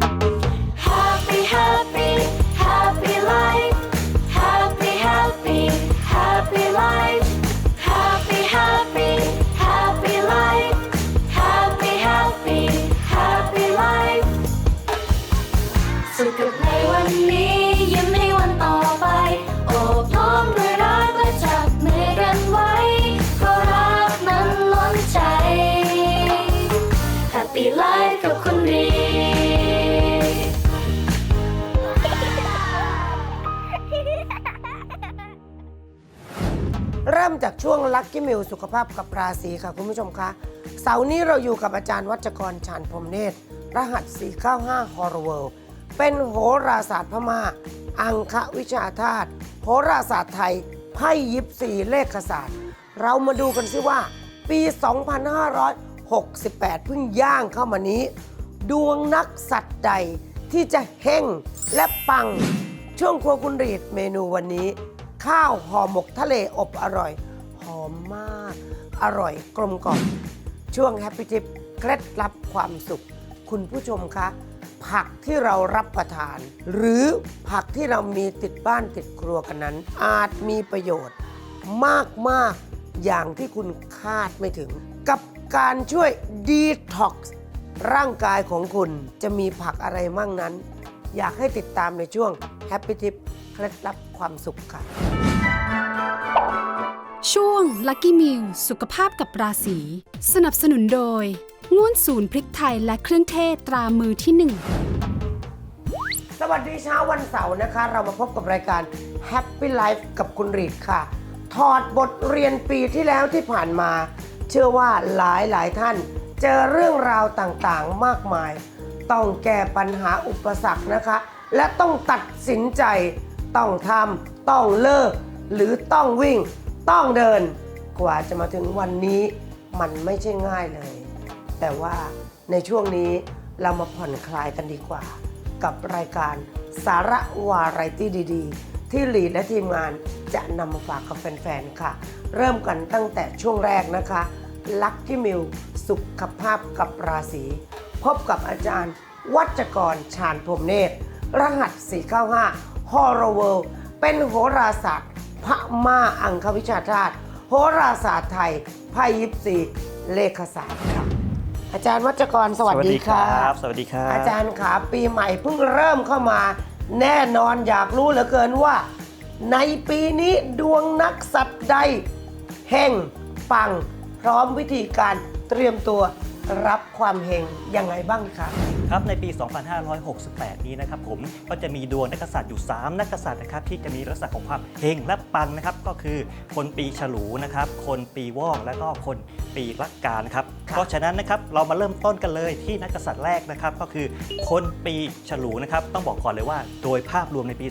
Happy, ริ่มจากช่วงลัคกี้มิลสุขภาพกับราศีค่ะคุณผู้ชมคะ เสาร์นี้เราอยู่กับอาจารย์วัชกรชาญพรหมเนตร รหัส 495 ฮอร์เวิลเป็นโหราศาสตร์พม่า อังควิชาธาตุโหราศาสตร์ไทย ไพ่ยิปซีเลขศาสตร์ เรามาดูกันซิว่า ปี 2568 เพิ่งย่างเข้ามานี้ ดวงนักสัตว์ใดที่จะเฮงและปัง ช่วงครัวคุณรีดเมนูวันนี้ ข้าวห่อหมกทะเลอบอร่อย หอมมาก อร่อยกลมกล่อมช่วงแฮปปี้ทิปเคล็ดลับความสุข คุณผู้ชมคะ ผักที่เรารับประทาน หรือผักที่เรามีติดบ้านติดครัวกันนั้น อาจมีประโยชน์มากๆอย่างที่คุณคาดไม่ถึง กับการช่วยดีท็อกซ์ร่างกายของคุณจะมีผักอะไรมั่งนั้น อยากให้ติดตามในช่วง Happy Tip เคล็ดลับความสุขค่ะ ช่วง Lucky Meal สุขภาพกับราศีสนับสนุนโดยง่วนศูนย์พริกไทยและเครื่องเทศตรามือที่หนึ่ง สวัสดีเช้าวันเสาร์นะคะ เรามาพบกับรายการ Happy Life กับคุณรีดค่ะ ถอดบทเรียนปีที่แล้วที่ผ่านมา เชื่อว่าหลายหลายท่าน เจอเรื่องราวต่างๆมากมาย ต้องแก้ปัญหาอุปสรรคนะคะ และต้องตัดสินใจ ต้องทำต้องเลิก หรือต้องวิ่ง ต้องเดินกว่าจะมาถึงวันนี้มันไม่ใช่ง่ายเลย แต่ว่าในช่วงนี้เรามาผ่อนคลายกันดีกว่า กับรายการสาระวาไรตี้ดีๆ ที่หลีดและทีมงานจะนำมาฝากกับแฟนๆ ค่ะ เริ่มกันตั้งแต่ช่วงแรกนะคะลัคกี้มิลสุขภาพกับราศีพบกับอาจารย์ วัจกรชาญพรมเนตรรหัส 495 ฮอร์เวิลเป็นโหราศาสตร์ พระมาอังควิชาธาตุโหราศาสตร์ไทยไพ่ยิปซีเลขศาสตร์ค่ะอาจารย์วัจกรสวัสดีค่ะบสวัสดีครับ อาจารย์ขาปีใหม่เพิ่งเริ่มเข้ามา แน่นอนอยากรู้เหลือเกินว่า ในปีนี้ดวงนักสัตว์ใดเฮงปัง พร้อมวิธีการเตรียมตัว รับความเฮงยังไงบ้างคะครับในปี 2568 นี้นะครับผมก็จะมีดวงนักษัตริย์อยู่ 3 นักษัตริย์นะครับที่จะมีลักษณะของความเฮงและปังนะครับก็คือคนปีฉลูนะครับคนปีวอกและก็คนปีลักกานะครับ เพราะฉะนั้นนะครับเรามาเริ่มต้นกันเลยที่นักกษัตริย์แรกนะครับก็คือคนปีฉลูนะครับต้องบอกก่อนเลยว่า โดยภาพรวมในปี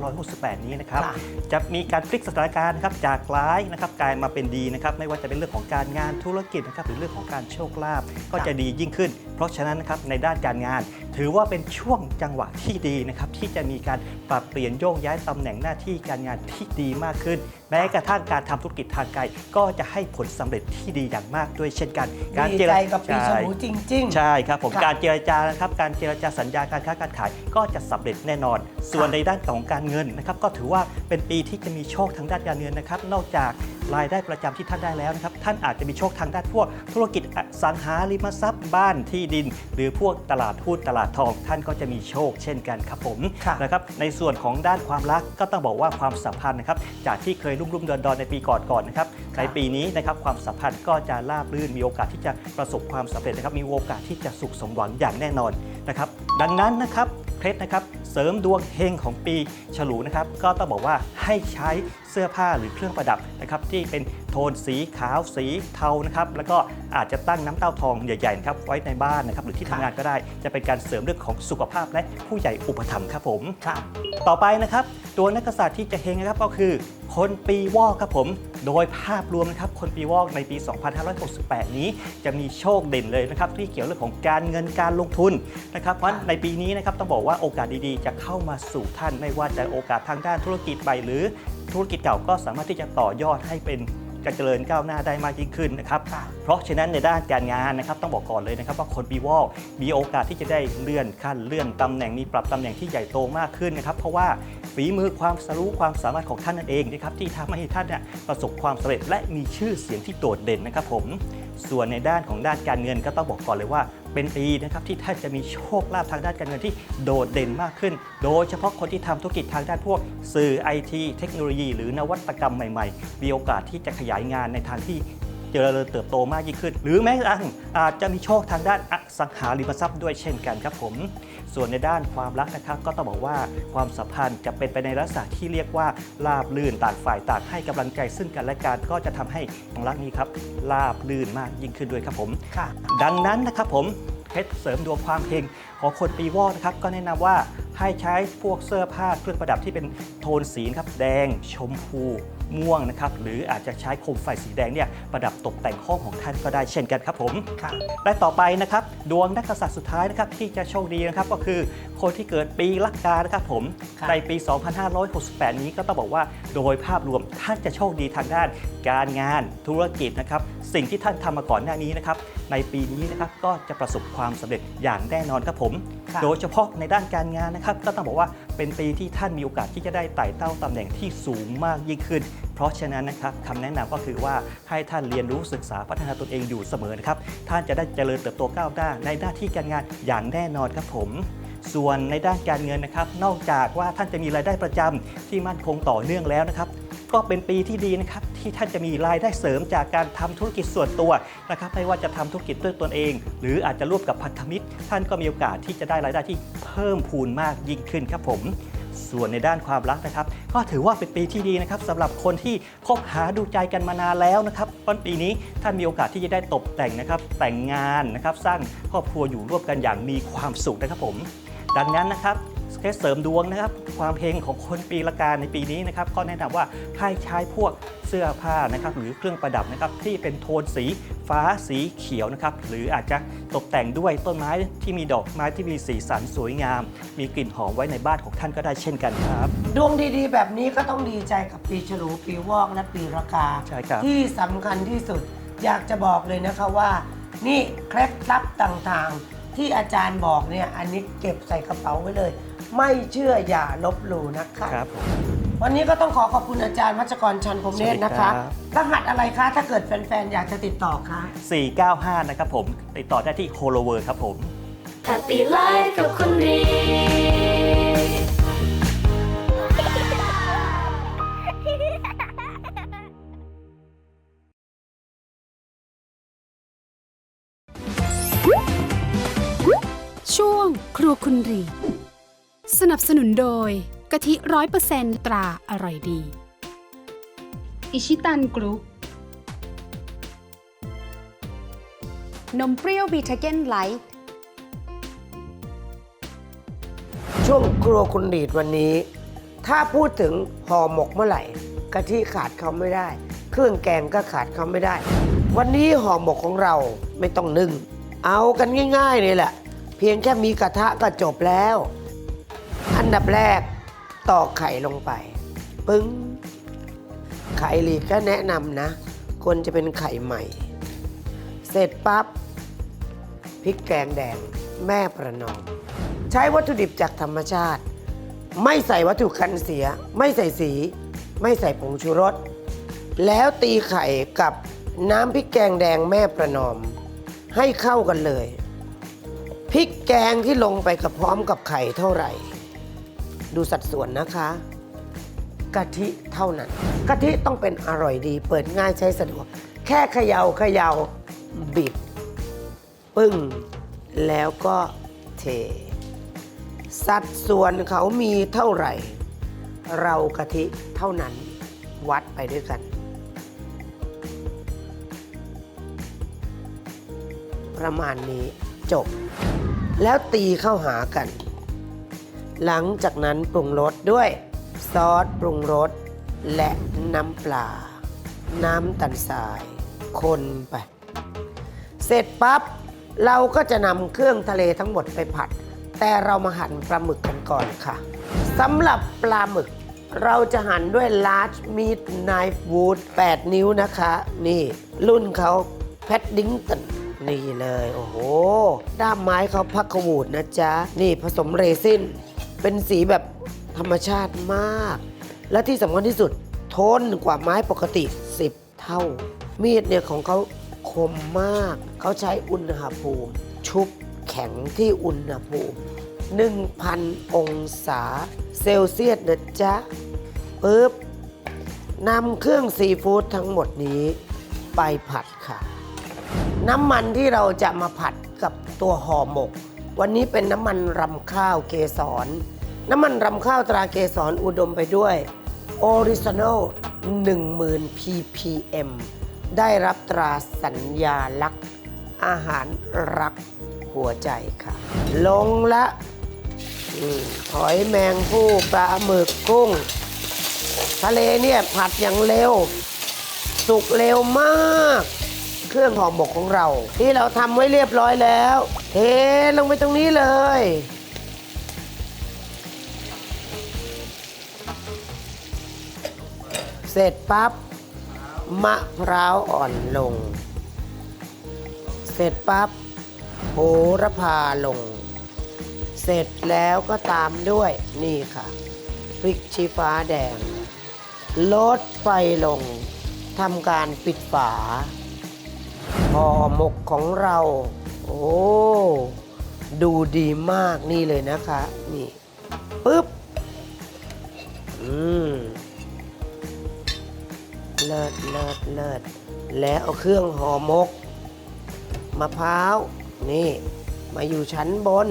2568 นี้นะครับค่ะจะมีการพลิกสถานการณ์นะครับจากร้ายนะครับกลายมาเป็นดีนะครับไม่ว่าจะเป็นเรื่องของการงานธุรกิจนะครับหรือเรื่องของการโชคลาภก็จะดียิ่งขึ้น เพราะฉะนั้นนะครับในด้านการงาน ถือว่าเป็นช่วงจังหวะที่ดีนะครับที่จะมีการปรับเปลี่ยนโยกย้ายตำแหน่งหน้าที่การงานที่ดีมากขึ้น แม้กระทั่งการทำธุรกิจทางไกลก็จะให้ผลสำเร็จที่ดีอย่างมากด้วยเช่นกันการดีเจรใจกับปีฉใช่ ลูจริง ๆ ใช่ครับผมค่ะการเจรจานะครับการเจรจาสัญญาการค้าการขายก็จะสำเร็จแน่นอน ส่วนในด้านของการเงินนะครับก็ถือว่าเป็นปีที่จะมีโชคทางด้านการเงินนะครับนอกจากรายได้ประจำที่ท่านได้แล้วนะครับ ท่านอาจจะมีโชคทางด้านพวก ธุรกิจอสังหาริมทรัพย์บ้านที่ดิน หรือพวกตลาดหุ้นตลาดทอง ท่านก็จะมีโชคเช่นกันครับผมค่ะนะครับในส่วนของด้านความรักก็ต้องบอกว่าความสัมพันธ์นะครับจากที่เคยรุ่มรุ่มๆดอนดอนๆในปีก่อนๆนะครับในปีนี้นะครับความสัมพันธ์ก็จะราบรื่นมีโอกาสที่จะประสบความสำเร็จนะครับมีโอกาสที่จะสุขสมหวังอย่างแน่นอนนะครับดังนั้นนะครับเคล็ดนะครับ เสริมดวงเฮงของปีฉลูนะครับก็ต้องบอกว่าให้ใช้เสื้อผ้าหรือเครื่องประดับนะครับที่เป็น โทนสีขาวสีเทานะครับแล้วก็อาจจะตั้งน้ำเต้าทองใหญ่ๆนะครับไว้ในบ้านนะครับหรือที่ทำงานก็ได้ จะเป็นการเสริมเรื่องของสุขภาพและผู้ใหญ่อุปถัมภ์ครับผมค่ะต่อไปนะครับตัวนักกษัตริย์ที่จะเฮงนะครับก็คือคนปีวอกครับผม โดยภาพรวมนะครับ คนปีวอกในปี 2568 นี้จะมีโชคเด่นเลยนะครับ ที่เกี่ยวเรื่องของการเงินการลงทุนนะครับ เพราะฉะนั้นในปีนี้นะครับต้องบอกว่าโอกาสดีๆ จะเข้ามาสู่ท่าน ไม่ว่าจะโอกาสทางด้านธุรกิจใหม่หรือธุรกิจเก่าก็สามารถที่จะต่อยอดให้เป็น จะเจริญก้าวหน้าได้มากยิ่งขึ้นนะครับค่ะเพราะฉะนั้นในด้านการงานนะครับต้องบอกก่อนเลยนะครับว่าคนปีวอกมีโอกาสที่จะได้เลื่อนขั้นเลื่อนตำแหน่งมีปรับตำแหน่งที่ใหญ่โตมากขึ้นนะครับเพราะว่า ฝีมือความสรู้ความสามารถของท่านนั่นเองนะครับที่ทำให้ท่านเนี่ยประสบความสำเร็จและมีชื่อเสียงที่โดดเด่นนะครับผมส่วนในด้านของด้านการเงินก็ต้องบอกก่อนเลยว่า เป็นปีนะครับที่ท่านจะมีโชคลาภทางด้านการเงินที่โดดเด่นมากขึ้น โดยเฉพาะคนที่ทำธุรกิจทางด้านพวก สื่อไอทีเทคโนโลยี หรือนวัตกรรมใหม่ๆ มีโอกาสที่จะขยายงานในทางที่ เจริญเติบโตมากยิ่งขึ้น หรือแม้กระทั่งอาจจะมีโชคทางด้านอสังหาริมทรัพย์ด้วยเช่นกันครับผม ส่วนในด้านความรักนะครับก็ต้องบอกว่าความสัมพันธ์จะเป็นไปในลักษณะที่เรียกว่าราบลื่นต่างฝ่ายต่างให้กำลังใจซึ่งกันและกันก็จะทำให้ความรักนี้ครับราบลื่นมากยิ่งขึ้นด้วยครับผมค่ะดังนั้นนะครับผม เคล็ดเสริมดวงความเฮงของคนปีวอกนะครับก็แนะนำว่าให้ใช้พวกเสื้อผ้าเครื่องประดับที่เป็นโทนสีนะครับแดง ชมพูม่วงนะครับหรืออาจจะใช้โคมไฟสีแดงเนี่ยประดับตกแต่งห้องของท่านก็ได้เช่นกันครับผมค่ะและต่อไปนะครับดวงนักกษัตริย์สุดท้ายนะครับที่จะโชคดีนะครับก็คือคนที่เกิดปีละกานะครับผมครับในปี 2568 นี้ก็ต้องบอกว่าโดยภาพรวมท่านจะโชคดีทางด้านการงานธุรกิจนะครับสิ่งที่ท่านทำมาก่อนหน้านี้นะครับ ในปีนี้นะครับก็จะประสบความสำเร็จอย่างแน่นอนครับผมค่ะโดยเฉพาะในด้านการงานนะครับ ก็ต้องบอกว่าเป็นปีที่ท่านมีโอกาสที่จะได้ไต่เต้าตำแหน่งที่สูงมากยิ่งขึ้น เพราะฉะนั้นนะครับคำแนะนำก็คือว่าให้ท่านเรียนรู้ศึกษาพัฒนาตนเองอยู่เสมอนะครับท่านจะได้เจริญเติบโตก้าวหน้าในหน้าที่การงานอย่างแน่นอนครับผมส่วนในด้านการเงินนะครับ นอกจากว่าท่านจะมีรายได้ประจำที่มั่นคงต่อเนื่องแล้วนะครับ ก็เป็นปีที่ดีนะครับ ที่ท่านจะมีรายได้เสริมจากการทำธุรกิจส่วนตัวนะครับไม่ว่าจะทำธุรกิจด้วยตนเอง หรืออาจจะร่วมกับพันธมิตร ท่านก็มีโอกาสที่จะได้รายได้ที่เพิ่มพูนมากยิ่งขึ้นครับผม ส่วนในด้านความรักนะครับ ก็ถือว่าเป็นปีที่ดีนะครับสำหรับคนที่คบหาดูใจกันมานานแล้วนะครับต้นปีนี้ท่านมีโอกาสที่จะได้ตกแต่งนะครับ แต่งงานนะครับสร้างครอบครัวอยู่ร่วมกันอย่างมีความสุขนะครับผม ดังนั้นนะครับ เคสเสริมดวงนะครับ ความเฮงของคนปีละกาในปีนี้นะครับ ก็แนะนำว่าให้ใช้พวกเสื้อผ้านะครับ หรือเครื่องประดับนะครับที่เป็นโทนสีฟ้าสีเขียวนะครับ หรืออาจจะตกแต่งด้วยต้นไม้ที่มีดอกไม้ที่มีสีสันสวยงาม มีกลิ่นหอมไว้ในบ้านของท่านก็ได้เช่นกันครับ ดวงดีๆ แบบนี้ก็ต้องดีใจกับปีฉลูปีวอกและปีระกาใช่ครับที่สำคัญที่สุดอยากจะบอกเลยนะคะว่า นี่เคล็ดลับต่างๆ ที่อาจารย์บอกเนี่ยอันนี้เก็บใส่กระเป๋าไว้เลย ไม่เชื่ออย่าลบหลู่นะคะครับผม วันนี้ก็ต้องขอขอบคุณอาจารย์วัชกรชันพรหมเนตรนะคะสวัสดีครับรหัสอะไรคะถ้าเกิดแฟนๆ อยากจะติดต่อคะ 495 นะครับผม ติดต่อได้ที่โคโลเวอร์ครับผม Happy Life กับคุณรีดช่วงครัวคุณรี สนับสนุนโดยกะทิร้อยเปอร์เซนตราอร่อยดี อิชิตันกรุ๊ปนมเปรี้ยวบีทาเกนไลท์ ช่วงครัวคุณดีดวันนี้ ถ้าพูดถึงห่อหมกเมื่อไหร่กะทิขาดเขาไม่ได้ เครื่องแกงก็ขาดเขาไม่ได้ วันนี้ห่อหมกของเราไม่ต้องนึ่ง เอากันง่ายๆเลยแหละ เพียงแค่มีกระทะก็จบแล้ว อันดับแรกตอกไข่ลงไป ปึ้ง ไข่หลีกก็แนะนำนะ ควรจะเป็นไข่ใหม่ เสร็จปั๊บพริกแกงแดงแม่ประนอม ใช้วัตถุดิบจากธรรมชาติ ไม่ใส่วัตถุกันเสีย ไม่ใส่สี ไม่ใส่ผงชูรส แล้วตีไข่กับน้ำพริกแกงแดงแม่ประนอม ให้เข้ากันเลยพริกแกงที่ลงไปกับพร้อมกับไข่เท่าไหร่ ดูสัดส่วนนะคะกะทิเท่านั้นกะทิต้องเป็นอร่อยดี เปิดง่ายใช้สะดวก แค่เขยา่าเขย่าบิดปึ้ง แล้วก็เท สัดส่วนเขามีเท่าไหร่ เรากะทิเท่านั้นวัดไปด้วยกัน ประมาณนี้จบ แล้วตีเข้าหากัน หลังจากนั้นปรุงรสด้วย ซอสปรุงรส และน้ำปลา น้ำตาลทราย คนไป เสร็จปั๊บ เราก็จะนำเครื่องทะเลทั้งหมดไปผัด แต่เรามาหั่นปลาหมึกกันก่อนค่ะสำหรับปลาหมึก เราจะหั่นด้วย large meat knife wood 8 นิ้วนะคะ นี่รุ่นเขา Paddington นี่เลย โอ้โห ด้ามไม้เขาพักขวูดนะจ๊ะ นี่ผสมเรซิน เป็นสีแบบธรรมชาติมาก และที่สำคัญที่สุดทนกว่าไม้ปกติ 10 เท่า มีดเนี่ยของเขาคมมาก เขาใช้อุณหภูมิ ชุบแข็งที่อุณหภูมิ 1,000 องศาเซลเซียสนะจ๊ะปึ๊บนำเครื่องซีฟู้ดทั้งหมดนี้ไปผัดค่ะ น้ำมันที่เราจะมาผัดกับตัวห่อหมก วันนี้เป็นน้ำมันรำข้าวเกสร น้ำมันรำข้าวตราเกสรอุดมไปด้วย Original 10,000 ppm ได้รับตราสัญญาลักษณ์อาหารรักหัวใจค่ะ ลงละหอยแมงผู้ปลาหมึกกุ้ง ทะเลเนี่ยผัดอย่างเร็ว สุกเร็วมาก เครื่องห่อหมกของเรา ที่เราทำไว้เรียบร้อยแล้ว เทลงไปตรงนี้เลย เสร็จปั๊บมะพร้าวอ่อนลง เสร็จปั๊บโหระพาลง เสร็จแล้วก็ตามด้วยนี่ค่ะ พริกชี้ฟ้าแดง ลดไฟลงทำการปิดฝาห่อหมกของเรา โอ้ดูดีมากนี่เลยนะคะ นี่ปึ๊บ อืม เลิศเลิศเลิศแล้วเอาเครื่องห่อหมกมะพร้าวนี่ มาอยู่ชั้นบน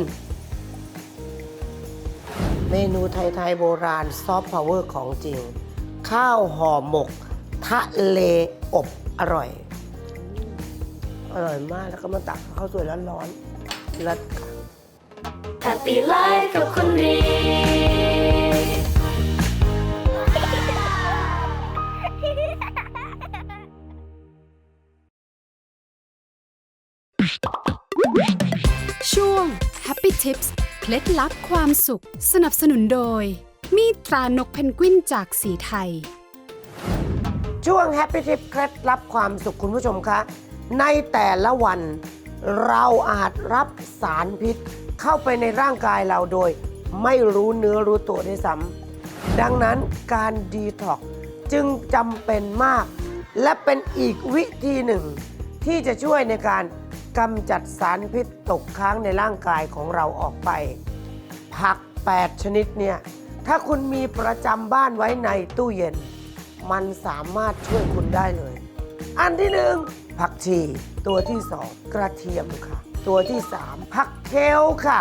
เมนูไทย ๆ โบราณ ซอฟต์พาวเวอร์ของจริง ข้าวห่อหมก ทะเลอบอร่อย อร่อยมากแล้วก็มาตักข้าวสวยร้อนๆเลิศค่ะ Happy Life กับคุณรี Happy Tips เคล็ดลับความสุข สนับสนุนโดย มีตรานกเพนกวินจากสีไทย ช่วง Happy Tip เคล็ดลับความสุขคุณผู้ชมคะ ในแต่ละวันเราอาจรับสารพิษ เข้าไปในร่างกายเราโดย ไม่รู้เนื้อรู้ตัวด้วยซ้ำดังนั้นการดีท็อกจึงจำเป็นมาก และเป็นอีกวิธีหนึ่ง ที่จะช่วยในการ กำจัดสารพิษตกค้างในร่างกายของเราออกไป ผัก 8 ชนิดเนี่ย ถ้าคุณมีประจำบ้านไว้ในตู้เย็น มันสามารถช่วยคุณได้เลย อันที่หนึ่งผักชี ตัวที่สองกระเทียมค่ะ ตัวที่สามผักเคลค่ะ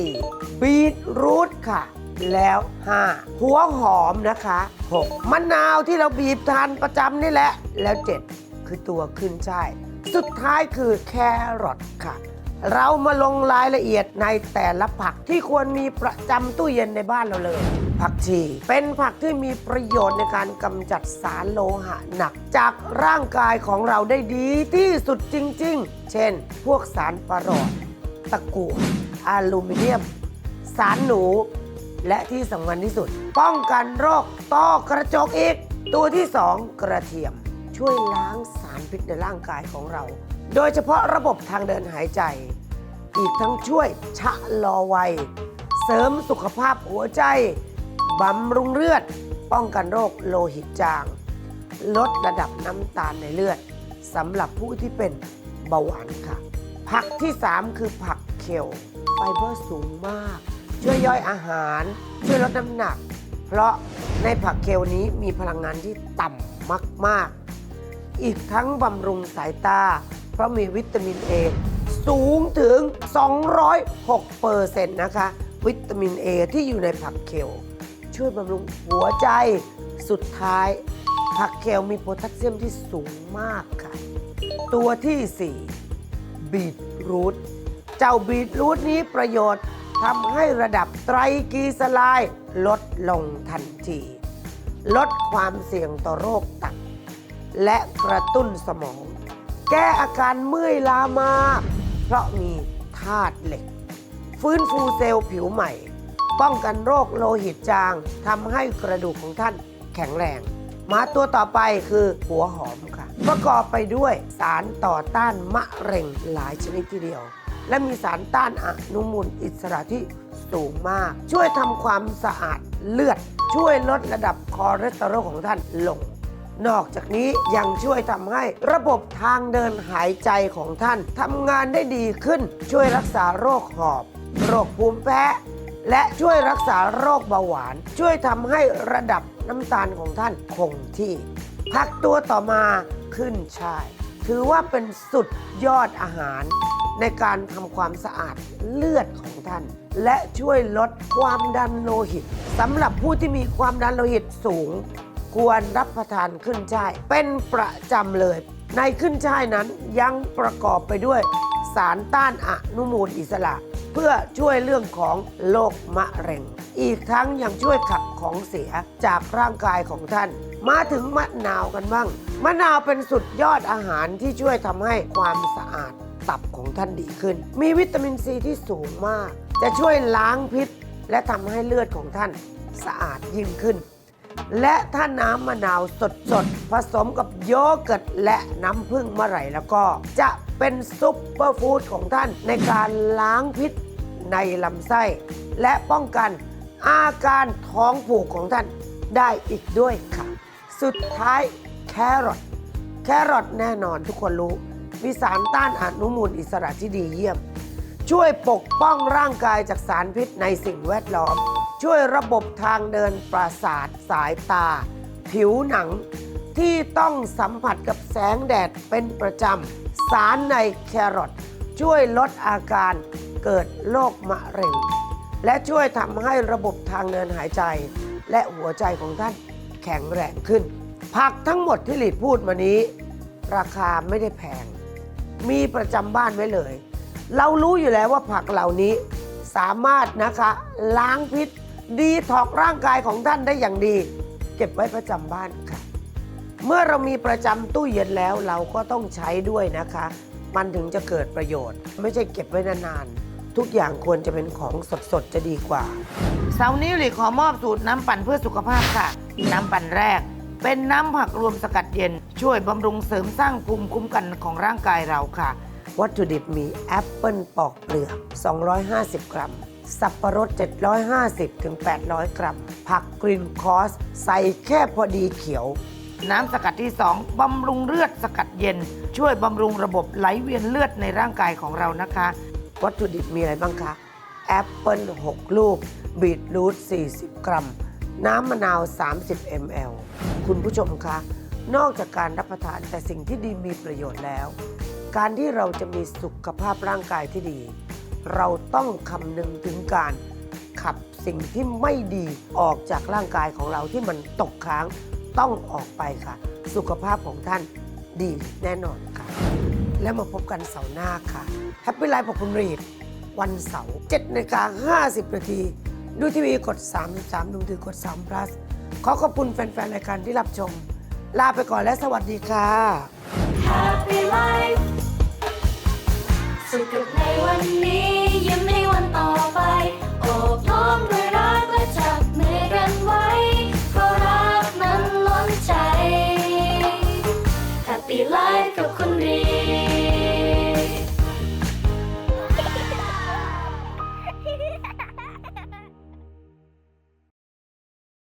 4. บีทรูทค่ะ แล้ว 5. หัวหอมนะคะ 6. มะนาวที่เราบีบทานประจำนี่แหละ แล้ว 7 คือตัวขึ้นช่าย สุดท้ายคือแครอทค่ะ เรามาลงรายละเอียดในแต่ละผักที่ควรมีประจำตู้เย็นในบ้านเราเลย ผักชี เป็นผักที่มีประโยชน์ในการกำจัดสารโลหะหนัก จากร่างกายของเราได้ดีที่สุดจริง ๆ เช่น พวกสารปรอดตะกั่วอลูมิเนียม สารหนู และที่สำคัญที่สุด ป้องกันโรคต้อกระจกอีก ตัวที่ 2 กระเทียม ช่วยล้างสารพิษในร่างกายของเรา โดยเฉพาะระบบทางเดินหายใจ อีกทั้งช่วยชะลอวัย เสริมสุขภาพหัวใจ บำรุงเลือด ป้องกันโรคโลหิตจาง ลดระดับน้ำตาลในเลือดสำหรับผู้ที่เป็นเบาหวานค่ะ ผักที่ 3 คือผักเคลไฟเบอร์สูงมาก ช่วยย่อยอาหาร ช่วยลดน้ำหนัก เพราะในผักเคลนี้มีพลังงานที่ต่ำมากๆ อีกทั้งบำรุงสายตา เพราะมีวิตามินเอสูงถึง 206เปอร์เซ็นต์นะคะ วิตามินเอที่อยู่ในผักเคลช่วยบำรุงหัวใจสุดท้าย ผักเคลมีโพแทสเซียมที่สูงมากค่ะ ตัวที่ 4 บีทรูทเจ้าบีทรูทนี้ประโยชน์ทำให้ระดับไตรกลีเซอไรด์ลดลงทันที ลดความเสี่ยงต่อโรคตับ และกระตุ้นสมอง แก้อาการเมื่อยล้ามาก เพราะมีธาตุเหล็ก ฟื้นฟูเซลล์ผิวใหม่ ป้องกันโรคโลหิตจางทำให้กระดูกของท่านแข็งแรงมาตัวต่อไปคือหัวหอมค่ะ ประกอบไปด้วยสารต่อต้านมะเร็งหลายชนิดทีเดียว และมีสารต้านอนุมูลอิสระที่สูงมาก ช่วยทำความสะอาดเลือด ช่วยลดระดับคอเลสเตอรอลของท่านลง นอกจากนี้ยังช่วยทำให้ระบบทางเดินหายใจของท่านทำงานได้ดีขึ้น ช่วยรักษาโรคหอบ โรคภูมิแพ้และช่วยรักษาโรคเบาหวาน ช่วยทำให้ระดับน้ำตาลของท่านคงที่พักตัวต่อมาขึ้นช่าย ถือว่าเป็นสุดยอดอาหาร ในการทำความสะอาดเลือดของท่าน และช่วยลดความดันโลหิตสำหรับผู้ที่มีความดันโลหิตสูง ควรรับประทานขึ้นช่าย เป็นประจำเลย ในขึ้นช่ายนั้นยังประกอบไปด้วย สารต้านอนุมูลอิสระ เพื่อช่วยเรื่องของโรคมะเร็ง อีกทั้งยังช่วยขับของเสียจากร่างกายของท่าน มาถึงมะนาวกันบ้าง มะนาวเป็นสุดยอดอาหารที่ช่วยทำให้ความสะอาดตับของท่านดีขึ้น มีวิตามินซีที่สูงมาก จะช่วยล้างพิษ และทำให้เลือดของท่านสะอาดยิ่งขึ้น และถ้าน้ำมะนาวสดๆ ผสมกับโยเกิร์ตและน้ำผึ้งเมื่อไหร่แล้วก็ จะเป็นซุปเปอร์ฟู้ดของท่านในการล้างพิษในลำไส้ และป้องกันอาการท้องผูกของท่านได้อีกด้วยค่ะ สุดท้ายแครอทแครอทแน่นอนทุกคนรู้ มีสารต้านอนุมูลอิสระที่ดีเยี่ยม ช่วยปกป้องร่างกายจากสารพิษในสิ่งแวดล้อม ช่วยระบบทางเดินประสาทสายตา ผิวหนังที่ต้องสัมผัสกับแสงแดดเป็นประจำ สารในแครอทช่วยลดอาการเกิดโรคมะเร็ง และช่วยทำให้ระบบทางเดินหายใจ และหัวใจของท่านแข็งแรงขึ้น ผักทั้งหมดที่หลีดพูดมานี้ ราคาไม่ได้แพง มีประจำบ้านไว้เลย เรารู้อยู่แล้วว่าผักเหล่านี้สามารถนะคะล้างพิษ ดีถอกร่างกายของท่านได้อย่างดี เก็บไว้ประจำบ้านค่ะ เมื่อเรามีประจำตู้เย็นแล้วเราก็ต้องใช้ด้วยนะคะ มันถึงจะเกิดประโยชน์ ไม่ใช่เก็บไว้นานๆ ทุกอย่างควรจะเป็นของสดๆ จะดีกว่า เสาร์นี้หลีขอมอบสูตรน้ำปั่นเพื่อสุขภาพค่ะ น้ำปั่นแรก เป็นน้ำผักรวมสกัดเย็น ช่วยบำรุงเสริมสร้างภูมิคุ้มกันของร่างกายเราค่ะ วัตถุดิบมีแอปเปิลปอกเปลือก 250 กรัม สับประรด 750ถึง800 กรัม ผักกรีนคอส ใส่แค่พอดีเขียว น้ำสกัดที่ 2บำรุงเลือดสกัดเย็น ช่วยบำรุงระบบไหลเวียนเลือดในร่างกายของเรานะคะ วัตถุดิบมีอะไรบ้างคะแอปเปิล6 ลูก บีทรูท 40 กรัม น้ำมะนาว 30 ml คุณผู้ชมคะ นอกจากการรับประทานแต่สิ่งที่ดีมีประโยชน์แล้ว การที่เราจะมีสุขภาพร่างกายที่ดี เราต้องคำนึงถึงการขับสิ่งที่ไม่ดีออกจากร่างกายของเราที่มันตกค้างต้องออกไปค่ะ สุขภาพของท่านดีแน่นอนค่ะ แล้วมาพบกันเสาร์หน้าค่ะแฮปปี้ไลฟ์ของคุณรีดวันเสาร์7นาฬิกา50 นาที ดูทีวีกด 33 ดูมือถือกด3 plus ขอขอบคุณแฟนๆ รายการที่รับชม ลาไปก่อนและสวัสดีค่ะ Happy Life สุขกับในวันนี้ยิ้มให้วันต่อไป โอบล้อมดวยรักและจาบ